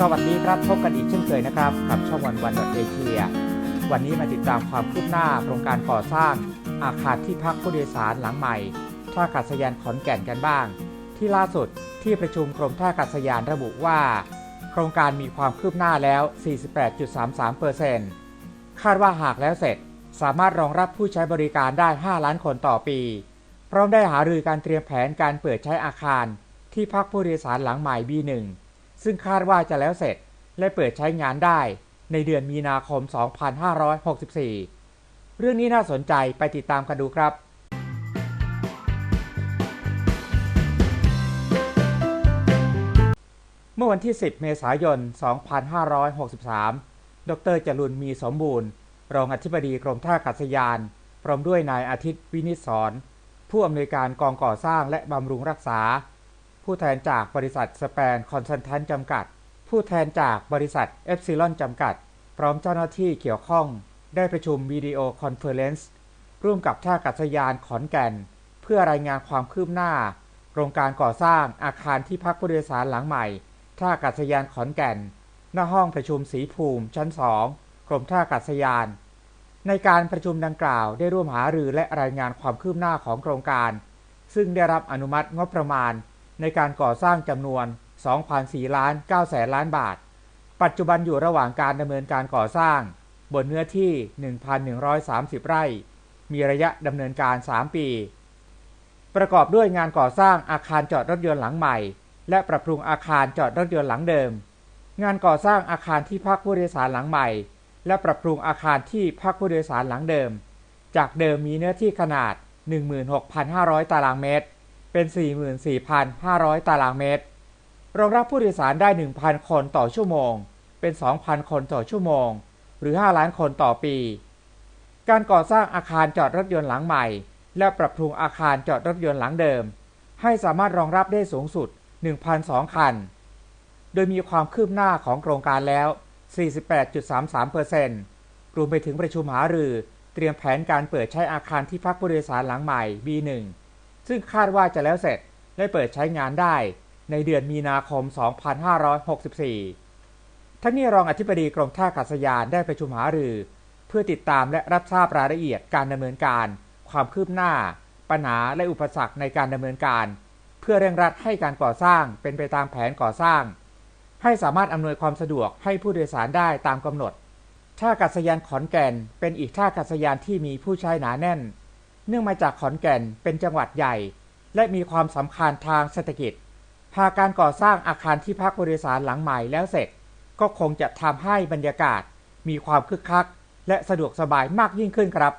สวัสดีครับพบกันอีกเช่นเคยนะครับกับช่องวันวันดอทเอเชียวันนี้มาติดตามความคืบหน้าโครงการก่อสร้างอาคารที่พักผู้โดยสารหลังใหม่ ท่าอากาศยานขอนแก่นกันบ้าง ที่ล่าสุดที่ประชุมกรมท่าอากาศยานระบุว่า โครงการมีความคืบหน้าแล้ว 48.33%คาดว่าหากแล้วเสร็จสามารถรองรับผู้ใช้บริการได้ 5 ล้านคนต่อปี พร้อมได้หารือการเตรียมแผนการเปิดใช้อาคาร ที่พักผู้โดยสารหลังใหม่ B1 ซึ่งคาดว่าจะแล้วเสร็จและเปิดใช้งานได้ในเดือนมีนาคม 2564 เรื่องนี้น่าสนใจไปติดตามกันดูครับเมื่อวันที่ 10 เมษายน 2563 ดรจรุนมีสมบูรณ์ รองอธิบดีกรมท่าอากาศยาน พร้อมด้วยนายอาทิตย์วินิศสอนผู้อำนวยการกองก่อสร้างและบำรุงรักษา ผู้แทนจากบริษัทสแปนคอนซัลแทนจำกัด ผู้แทนจากบริษัทเอฟซิลอนจำกัด พร้อมเจ้าหน้าที่เกี่ยวข้อง ได้ประชุมวิดีโอคอนเฟอเรนซ์ร่วมกับท่าอากาศยานขอนแก่น เพื่อรายงานความคืบหน้า โครงการก่อสร้างอาคารที่พักผู้โดยสารหลังใหม่ท่าอากาศยานขอนแก่น หน้าห้องประชุมสีภูมิชั้น2กรมท่าอากาศยาน ในการประชุมดังกล่าวได้ร่วมหารือและรายงานความคืบหน้าของโครงการ ซึ่งได้รับอนุมัติงบประมาณ ในการก่อสร้างจำนวน2,4ล้าน9แสนล้านบาท ปัจจุบันอยู่ระหว่างการดำเนินการก่อสร้าง บนเนื้อที่ 1,130 ไร่ มีระยะดำเนินการ 3 ปี ประกอบด้วยงานก่อสร้างอาคารจอดรถยนต์หลังใหม่ และปรับปรุงอาคารจอดรถยนต์หลังเดิม งานก่อสร้างอาคารที่พักผู้โดยสารหลังใหม่ และปรับปรุงอาคารที่พักผู้โดยสารหลังเดิม จากเดิมมีเนื้อที่ขนาด 16,500 ตารางเมตร เป็น 44,500 ตารางเมตร รองรับผู้โดยสารได้ 1,000 คนต่อชั่วโมง เป็น 2,000 คนต่อชั่วโมง หรือ 5 ล้านคนต่อปี การก่อสร้างอาคารจอดรถยนต์หลังใหม่ และปรับปรุงอาคารจอดรถยนต์หลังเดิม ให้สามารถรองรับได้สูงสุด 1,002 คัน โดยมีความคืบหน้าของโครงการแล้ว 48.33%รวมไปถึงประชุมหารือ เตรียมแผนการเปิดใช้อาคารที่พักผู้โดยสารหลังใหม่ B1 ซึ่งคาดว่าจะแล้วเสร็จและเปิดใช้งานได้ในเดือนมีนาคม 2564 ทั้งนี้รองอธิบดีกรมท่าอากาศยานได้ประชุมหารือ เพื่อติดตามและรับทราบรายละเอียดการดำเนินการ ความคืบหน้า ปัญหาและอุปสรรคในการดำเนินการ เพื่อเร่งรัดให้การก่อสร้างเป็นไปตามแผนก่อสร้าง ให้สามารถอำนวยความสะดวกให้ผู้โดยสารได้ตามกำหนด ท่าอากาศยานขอนแก่น เป็นอีกท่าอากาศยานที่มีผู้ใช้หนาแน่น เนื่องมาจากขอนแก่นเป็นจังหวัดใหญ่ และมีความสำคัญทางเศรษฐกิจหากการก่อสร้างอาคารที่พักบริษัทหลังใหม่แล้วเสร็จ ก็คงจะทำให้บรรยากาศ มีความคึกคัก และสะดวกสบายมากยิ่งขึ้นครับ